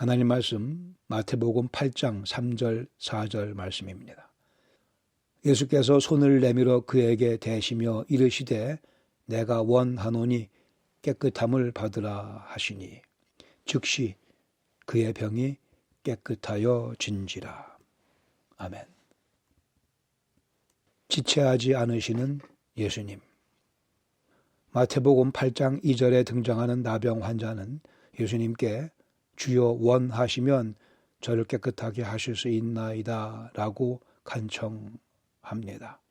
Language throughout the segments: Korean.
하나님 말씀 마태복음 8장 3절 4절 말씀입니다. 예수께서 손을 내밀어 그에게 대시며 이르시되 내가 원하노니 깨끗함을 받으라 하시니 즉시 그의 병이 깨끗하여 진지라. 아멘. 지체하지 않으시는 예수님. 마태복음 8장 2절에 등장하는 나병 환자는 예수님께 주여 원하시면 저를 깨끗하게 하실 수 있나이다 라고 간청합니다.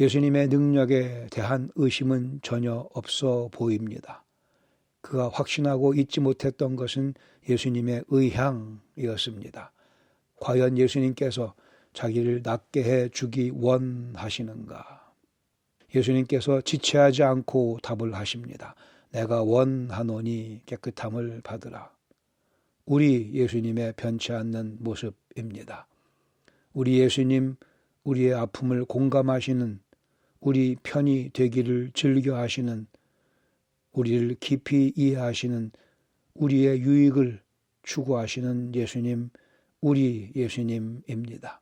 예수님의 능력에 대한 의심은 전혀 없어 보입니다. 그가 확신하고 잊지 못했던 것은 예수님의 의향이었습니다. 과연 예수님께서 자기를 낫게 해 주기 원하시는가? 예수님께서 지체하지 않고 답을 하십니다. 내가 원하노니 깨끗함을 받으라. 우리 예수님의 변치 않는 모습입니다. 우리 예수님, 우리의 아픔을 공감하시는, 우리 편이 되기를 즐겨 하시는, 우리를 깊이 이해하시는, 우리의 유익을 추구하시는 예수님, 우리 예수님입니다.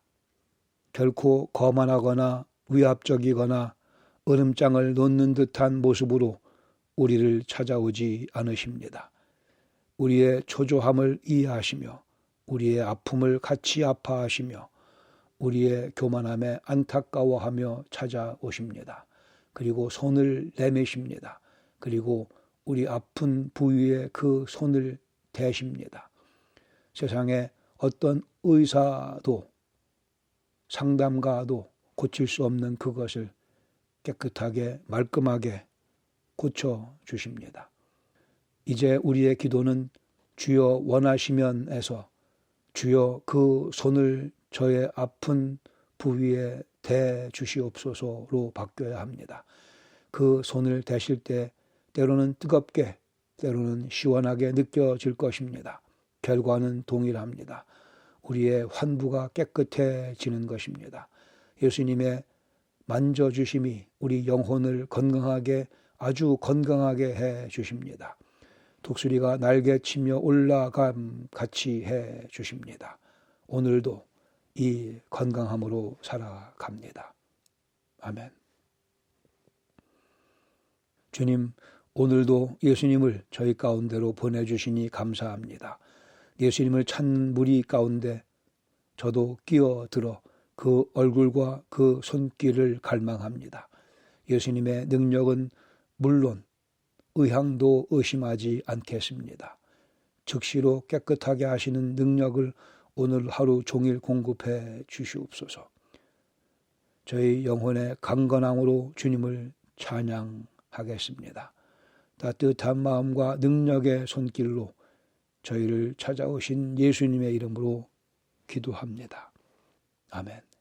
결코 거만하거나 위압적이거나 얼음장을 놓는 듯한 모습으로 우리를 찾아오지 않으십니다. 우리의 초조함을 이해하시며 우리의 아픔을 같이 아파하시며 우리의 교만함에 안타까워하며 찾아오십니다. 그리고 손을 내미십니다. 그리고 우리 아픈 부위에 그 손을 대십니다. 세상에 어떤 의사도 상담가도 고칠 수 없는 그것을 깨끗하게 말끔하게 고쳐 주십니다. 이제 우리의 기도는 주여 원하시면에서 주여 그 손을 저의 아픈 부위에 대 주시옵소서로 바뀌어야 합니다. 그 손을 대실 때 때로는 뜨겁게 때로는 시원하게 느껴질 것입니다. 결과는 동일합니다. 우리의 환부가 깨끗해지는 것입니다. 예수님의 만져주심이 우리 영혼을 건강하게 아주 건강하게 해 주십니다. 독수리가 날개 치며 올라감 같이 해 주십니다. 오늘도 이 건강함으로 살아갑니다. 아멘. 주님, 오늘도 예수님을 저희 가운데로 보내주시니 감사합니다. 예수님을 찾는 무리 가운데 저도 끼어들어 그 얼굴과 그 손길을 갈망합니다. 예수님의 능력은 물론 의향도 의심하지 않겠습니다. 즉시로 깨끗하게 하시는 능력을 오늘 하루 종일 공급해 주시옵소서. 저희 영혼의 강건함으로 주님을 찬양하겠습니다. 따뜻한 마음과 능력의 손길로 저희를 찾아오신 예수님의 이름으로 기도합니다. 아멘.